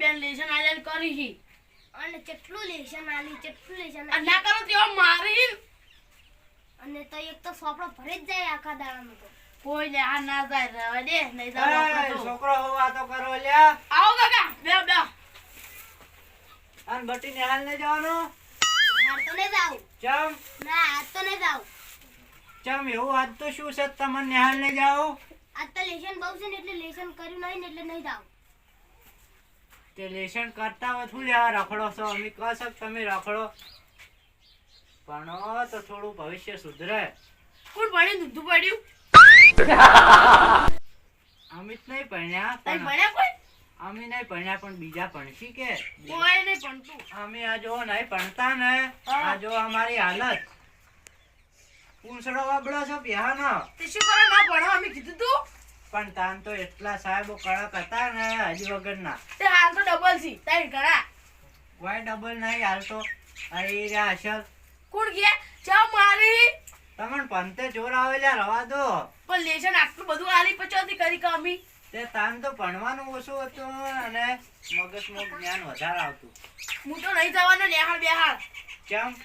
બેન લેશન આલેલ કરી છે. અને કેટલું લેશન આલી કેટલું લેશન અને ના કરો તેવા મારી. અને તો એક તો સોપડો ભરી જ જાય આખા દાડામાં તો. કોઈ લે આ ના જાય રહેવા દે નહીં જાવ તો. છોકરો હો વાતો કરો લે આવો કાકા બે બે. અન બટી નિહાલ ને જવાનો. હાલ તો નહીં જાવ ચમ. ના આજ તો નહીં જાવ ચમ એવું આજ તો શું છે? તમને નિહાલ ને જાઓ. આજ તો લેશન બહુ છે ને એટલે લેશન કર્યું નહીં ને એટલે નહીં જાવ તે લેસન કરતા હોય શું લેવા રખડો છો? અમે કહો છો તમે રખડો. ભણો તો થોડું ભવિષ્ય સુધરે. કોણ ભણી? દૂધું પડ્યું? અમિત નહીં ભણ્યા પણ ભણ્યા કોઈ? અમે નહીં ભણ્યા પણ બીજા ભણશી કે? કોઈ નહીં ભણતું. અમે આ જો નહીં ભણતા ને આ જો અમારી હાલત. પૂંછડો વાબડો છો પિયાનો તે શું કરો? ના ભણો? અમે કીધું તું. પણ તાન તો એટલા સાહેબો કડક હતા ને હજી વગરના. તે હાલ તો ડબલ સી તાઈ ઘણા કોઈ ડબલ નહીં હાલ તો. અરે રે અશર કોણ ગયા ચા મારી. તમને પંતે જોર આવેલા રવા દો. પણ લેશન આટલું બધું આલી પચોતી કરી કામી તે તાન તો ભણવાનું ઓછું હતું અને મગજમાં જ્ઞાન વધારે આવતું. હું તો નહીં જવાનો નેહાળ બેહાળ. કેમ?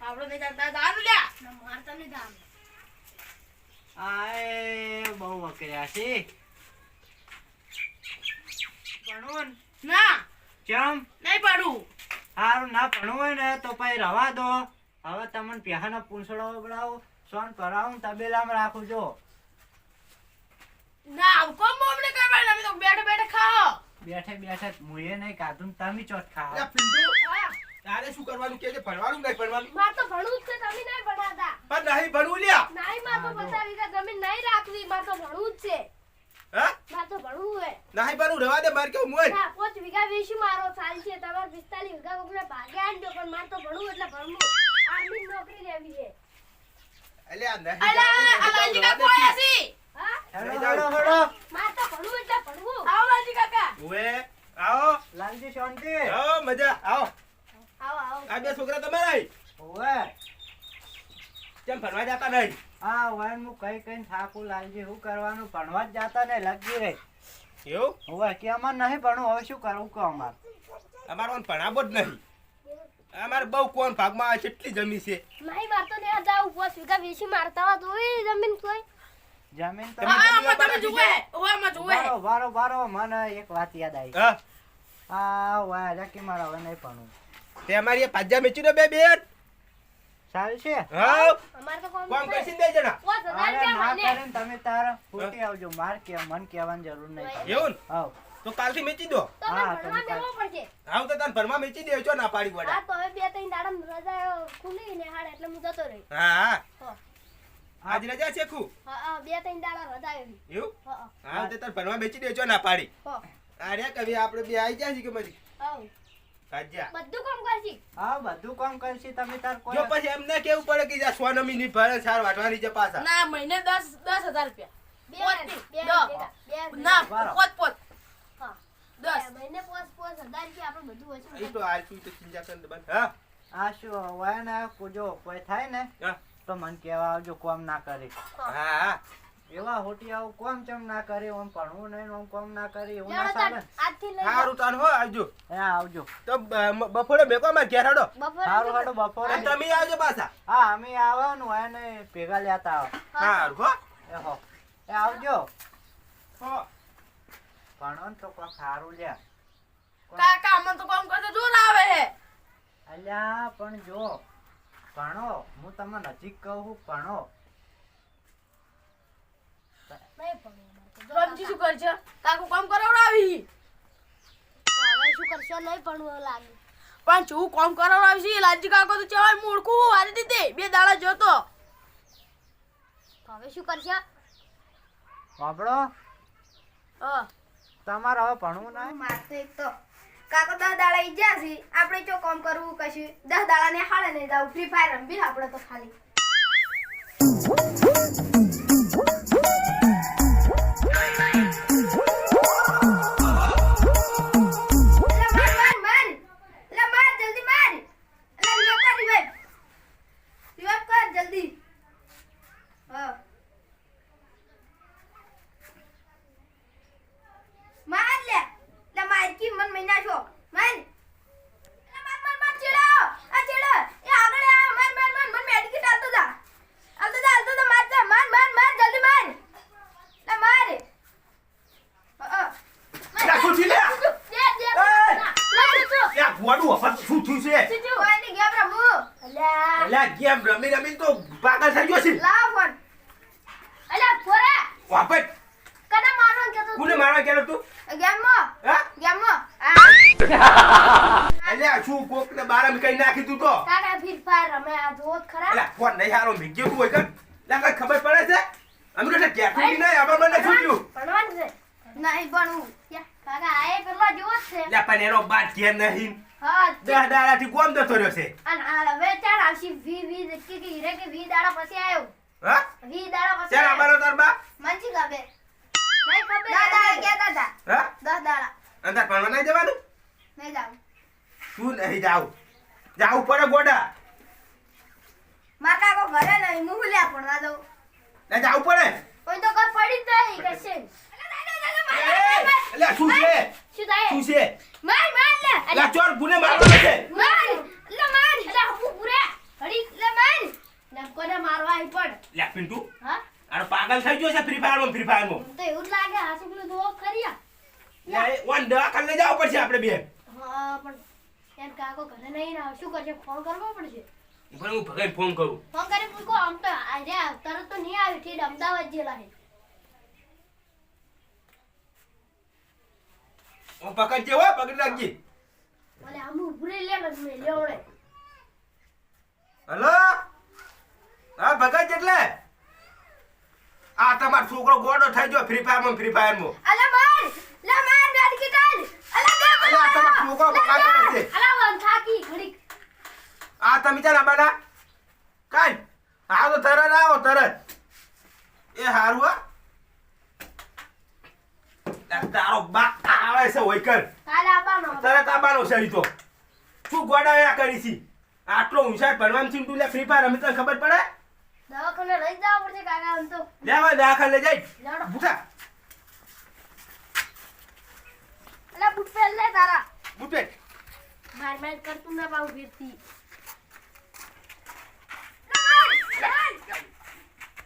આપણો નહીં જતા દારૂ લ્યા. મારતા નહીં જાવ આય બહુ વકર્યા છે. ભણવું ના? કેમ? નહીં પાડું. સારું ના ભણવું હોય ને તો પછી રવા દો. હવે તમને પ્યાનો પૂંછડો બળાવો સોન કરાવું તબેલામાં રાખું જો. ના આવું કોમ બોમને કરવાનું? અમે તો બેઠે બેઠે ખાઓ. બેઠે બેઠે મુએ નહીં કાઢું ને તમે ચોટ ખાઓ. તારે શું કરવાનું? કે છે? ભણવાનું નહીં ભણવાનું? માર તો ભણવું જ છે તમે નહીં ભણાતા પણ નહીં ભણવું લ્યા. નહીં માર તો હા, જો. પચાસ વીઘા જમીન નહીં રાખવી માર તો ભણવું જ છે. હા? માર તો ભણવું હે નહીં ભણવું રવા દે માર કે મોય ના પોચ વીઘા વેશી મારો ચાલ છે તમાર 45 વીઘા કોકને ભાગે આંડો પણ માર તો ભણવું એટલે ભણવું. આર્મી નોકરી લેવી છે. અલ્યા નહીં અલા આ લાલજી કાકા જવાનું, આયા હા? હેડો હેડો માર તો ભણવું એટલે ભણવું. આવો લાલજી કાકા. ઓએ આવો. લાલજી શાંતિ. આવો મજા. આવો. આવો આવો. આ બે છોકરા તમારા અહીં? કેમ ભણવા જતા નહીં? હા વાન હું કઈ કઈ થાકું લાલજી શું કરવાનું ભણવા જ જાતા નહીં લગી રહી. એવું? હવે કે અમાર નહીં ભણવું હવે શું કરવું કહો અમાર? અમારો ભણાવો જ નહીં. અમારે બહુ કોણ ભાગમાં આવે છે એટલી જમી છે. નહીં મારતો ને જાવ પાંચ વીઘા વેચી મારતા હોય હોય જમીન કોઈ જમીન તો તમે જમીન આમાં તમે જુએ? આમાં જુએ. બારો બારો બારો મને એક વાત યાદ આવી. હા. આ વાય રકી મારા હવે નહીં ભણવું તે અમારી પાજા મેચી દો બે બેન. સારું છે? અમારે તો કોમ કોમ બે જણા અરે ના મહિને. તમે તારા ફૂટી આવજો. માર કે મન કહેવાની જરૂર નહીં એવું? ને? તો કાલથી મેચી દો. હા, તમે ભણવા પડશે. આવ તો તને ભણવા મેચી દે છો ના પાડી હા તો હવે બે ત્રણ દાડા રજા ખુલી ને હાડ એટલે હું જતો રહી. હા હા. આજ રજા છે ખુ હા બે ત્રણ દાડા રજા આવી એવું? હા હા. તો તને ભણવા મેચી દે છો ના પાડી. હા. અરે કવિ આપણે બે આવી જાય છે કે મરી આવ. કાજ્યા. બધું કામ કરશી. હા બધું કામ કરશી તમે તાર જો પછી એમને કેવું પડે કે જા સોનમી ની ભરે સાર વાટવાની છે પાછા. ના મહિને દસ દસ રૂપિયા. બે પોત બે ની, ભેગા, દો. બે ના પોત પોત. હા. દસ. મહિને પાંચ પાંચ હજાર રૂપિયા આપણે બધું એ તો આ શું તો ચિંતા કરીને બંધ. હા. આ શું વાય ને જો કોઈ થાય ને તો મન કેવા આવજો કોમ ના કરી. હા હા. એવા હોટી આવું કોમ ચમ ના કરી ઓમ ભણવું નહીં ઓમ કોમ ના કરી એવું ના ચાલે સારું તાન હો આવજો. એ આવજો. તો બફોરે બપોરે મેકો માં ઘેર હડો. સારું હડો બપોરે. તમે આવજો પાછા. હા અમે આવવાનું હોય ને ભેગા લેતા આવો સારું હો. એ હો. એ આવજો. હો. ભણો ને તો કોઈ સારું લે કાકા અમને તો કામ કરતો જોર આવે હે. અલ્યા પણ જો ભણો. હું તમને નજીક કહું ભણો નહીં ભણવું અમારે તો. જો રમજી શું કરશે? કાકુ. કામ કરાવડાવી? હવે શું કરશો? નહીં ભણવું લાગે. પણ શું કામ કરાવડાવી છે લાલજી કાકો તો ચવાય મૂળખું હારી દીધી. બે દાડા જોતો. હવે શું કરશો? વાપડો હા. તમારે હવે ભણવું નહીં મારતો એક તો કાકો દસ દાડા ઈ જ્યાં છે. આપણે ચો કામ કરવું કશું? દસ દાડા ને હાડે નહીં જાવ ફ્રી ફાયર રમવી આપણે તો ખાલી. પાગલ થઈ ગયો છે. લાવ ફોન. અલ્યા, ફોરા. વાપસ. કને મારવા કે કોને? મારવા ગયેલો તું? ગેમમાં. હા? ગેમમાં. આ. અલ્યા શું કોક ને બારમ કઈ નાખી તું તો? કાકા ફ્રી ફાયર રમે આ જોત ખરા. અલ્યા ફોન નહીં હારો ભીગ્યો તું હોય કે લા કઈ ખબર પડે છે? અમે તો કેફી નહીં અમાર મને શું થયું? ભણવાનું છે? નહીં ભણવું. કાકા આયે પેલા જોત જ છે. લ્યા પણ એનો બાદ ઘેર નહીં. હા દસ દાડાથી ગોમ જતો રહ્યો છે. અને આ હવે ચાલ આવશે. વી વી કે કે હીરે કે વી દાડા પછી આવ્યો હા? વી દાડા પછી ચાલ. અમારો તાર બા મનથી ખબર નહીં ખબર દાડા કહેતા હતા. હા? દસ દાડા. અંદર ભણવા નહીં જવાનું? નહીં જાવ તું નહીં જાવ જાવ પડે ગોડા. મારા કાકો ઘરે નહીં હું લ્યા ભણવા દઉં. ના જાવ પડે. કોઈ તો કઈ પડી જ નહીં કે છે. અલ્યા શું છે? શું થાય? શું છે? માર માર લે. અલ્યા ચોર ગુને મારવાનો છે. માર લે માર. લે હું પૂરે હડી લે માર. ને મારવા આવી પડ લ્યા પિન્ટુ. હા? આનો પાગલ થઈ ગયો છે ફ્રી ફાયરમાં ફ્રી ફાયરમાં. તો એવું જ લાગે હાસુ પેલું દો ખરીયા જવું પડશે આપણે બે. હા પણ એમ કાકો ઘરે નહીં ના શું કરશે? ફોન કરવો પડશે? પણ હું ભગાઈ ફોન કરું. ફોન કરી પૂછો આમ તો આજે તરત તો નહીં આવી ઠીક અમદાવાદ જેલા હું પકડજે હો પકડી રાખજે મને આમ ઉભરે લે મેં લેવડે હલો હા ભગત એટલે આ તમાર છોકરો ગોડો થઈ ગયો ફ્રી ફાયરમાં ફ્રી ફાયરમાં અલા માર લે માર નાટકી કાલ અલા દે અલા, આ તમારો છોકરો બગાડ છે. અલા વન થાકી ઘડીક આ તમે ચાલ આબાના કાઈ હા તો તરત આવો તરત એ હારું હો આ તારો બા આવે છે હોય કર કાલે આવવાનો તરત આબાનો છે ઈ તો. શું ગોડા આ કરી છી? આટલો હોશિયાર ભણવામાં ચીંટુ લે ફ્રી ફાયર અમે તો ખબર પડે? દવાખાને લઈ જવા પડશે કાકા આમ તો. લેવા દવાખાને લઈ જાય. લડો બુટા અલા બુટ પહેર લે તારા. બુટે માર માર કરતું ના પાઉં ફીરતી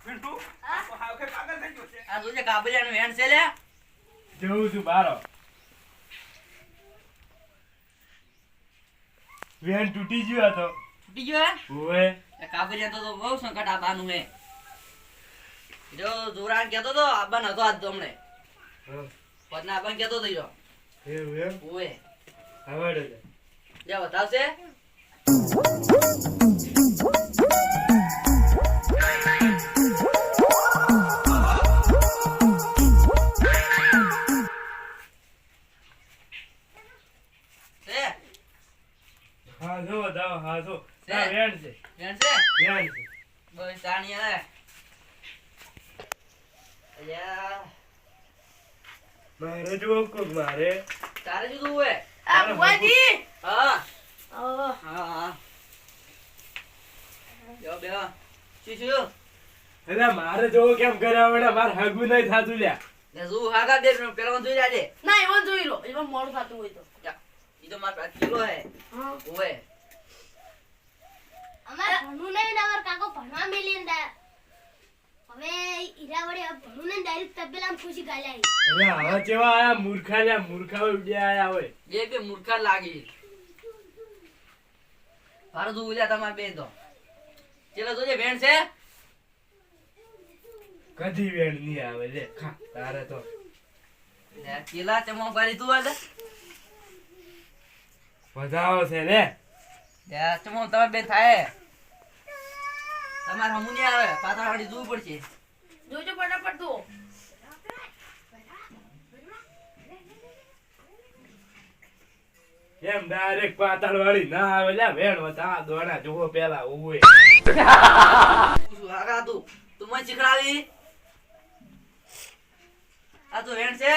મિન્ટુ આ તો હાવ કે પાગલ થઈ ગયો છે. આ જોજે કાબલિયાનું વેણ છે લે જવું છું બારો. વેન તૂટી ગયો હતો તૂટી ગયો ઓએ હે કાબલિયા તો બહુ સંકટ આબાનું હે. જો જોરાન કહેતો તો આબાન હતો આજ તો હમણે. પદના આબાન કહેતો તો જો એ ઓએ ઓએ આવડે છે. જા મારે કોક મારે. તારે જુદું હોય. આ ભુવાજી હા. હા હા. જો બે શું શું? એટલે મારે જોવો કેમ કર્યા વડે મારે હગું નહીં થાતું લ્યા. ને શું હાગા દે પેલા જોઈ જાજે ના એમાં જોઈ લો. એમાં મોડું થતું હોય તો. ઈ તો મારા કિલો હે. હા. ઓય અમાર ભણવું નહીં ને અમાર કાકો ભણવા મેલી ને ડા- હવે ઈરા વડે હવે ભણવું નહીં ડાયરેક્ટ તબેલામાં ખુશી ગાલ્યા. અરે હવે કેવા આયા મૂર્ખા લ્યા મૂર્ખા ઉડ્યા આયા હોય. બે બે મૂર્ખા લાગી. ભારત ઉલ્યા તમારે બે તો. ચેલા જોજે વેણ છે? કદી વેણ નહીં આવે લે ખા તારે તો. લે, ચેલા ચમો તું આજે વધાવો છે લે. લે, ચમો તમે બે થાય. તમારે હમું નહીં આવે પાતળા વાળી જોવું પડશે. ફટાફટ તું એમ ડાયરેક્ટ પાતાળ વાળી ના આવે લે વેણ વતા દોણા જોવો પેલા ઉવે. હાગા તું તું મને શીખડાવી? આ તો વેણ છે.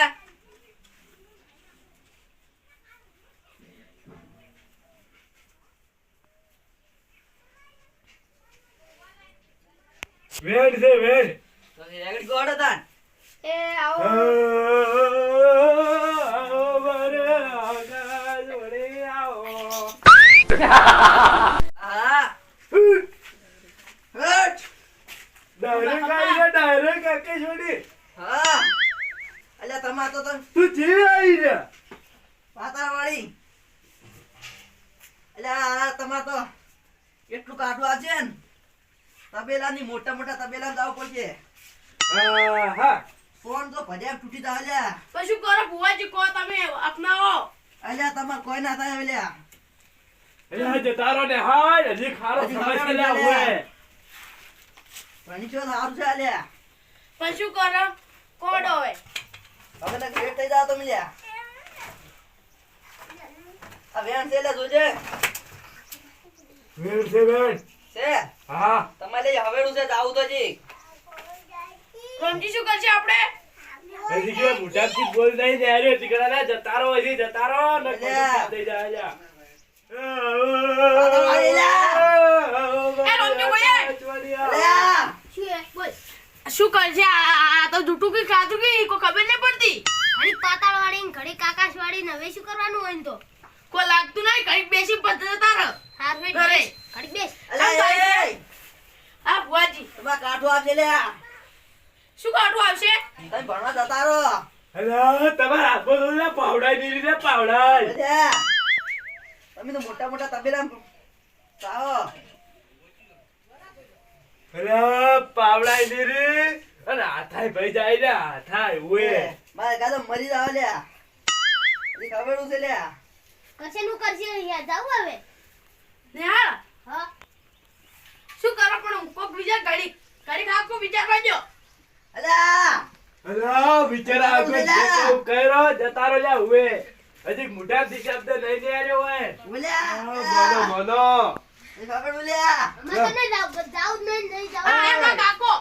વેણ છે વેણ તો એ રેગડી ગોળ હતા એ આવો આવો મારે આકાશ વડે આવો હા હટ અલ્યા તમાર તો તું એટલું આ છે ને તબેલાની મોટા મોટા તબેલા જાવ પડશે હા ફોન તો ભજ્યા તૂટી જાય અલ્યા તો શું કરો, ભુવાજી કો તમે, અપનાવો. અલ્યા, તમારે કોઈ ના થાય, અલ્યા. એટલે જતારો ને હાય હજી ખારો સમજ લ્યા. હોય. ભણી છો સારું છે અલ્યા પણ શું કરો? કોડો હવે હવે તો ગ્રેડ થઈ જાવ તો મિલ્યા આ વેણ છે એટલે જોજે. વેણ છે વેણ. છે? હા. તમારે હવેડું છે જાવું તો જી રમજી શું કરશે આપણે? હજી કે બોલ નહીં અરે ટીકડા લે જતારો હજી જતારો ને થઈ જાય. એ રમજો ભાઈ. અલ્યા શું કરશે આ આ- આ તો જૂઠું કે ખાધું કે કોઈ ખબર નહીં પડતી. ઘડી પાતાળ વાળી ને ઘડી કાકાશ વાળી ને હવે શું કરવાનું હોય ને તો? કોઈ લાગતું નહીં કઈ બેસી પદ્ધતિ તાર. હાર વેટ ઘરે. ઘડી બેસ. હા ભુવાજી. તમારે કાઠું આપજે લ્યા શું કાઢવું આવશે? તમે ભણવા જતા રહો. અલ્યા, તમારા હાથમાં તો પાવડાઈ દીધી પાવડાઈ અલ્યા તમે તો મોટા મોટા તબેલા આવો અલ્યા, પાવડાઈ દીધી અને હાથાય ભાઈ જાય રે હાથાય ઓએ મારે કાદો મરી જાવ લ્યા. એ ખબરું છે લ્યા. કરશે નું કરજે અહીંયા જાવ હવે. ને હા. શું કરો પણ કોક બીજા ઘડી ગાડી ખાકો વિચારવા દો અલા. અલા વિચાર આખો જે કહું કર્યો, જતારો લ્યા ઓએ હજી મોટા થી શબ્દ લઈ ને આવ્યો હોય. બોલ્યા. બોલો બોલો. ખબર બોલ્યા. મને જાવ જાવ નહીં નહીં જાવ. આ કાકો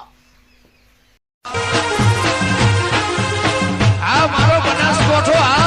આ મારો બનાસ કોઠો આ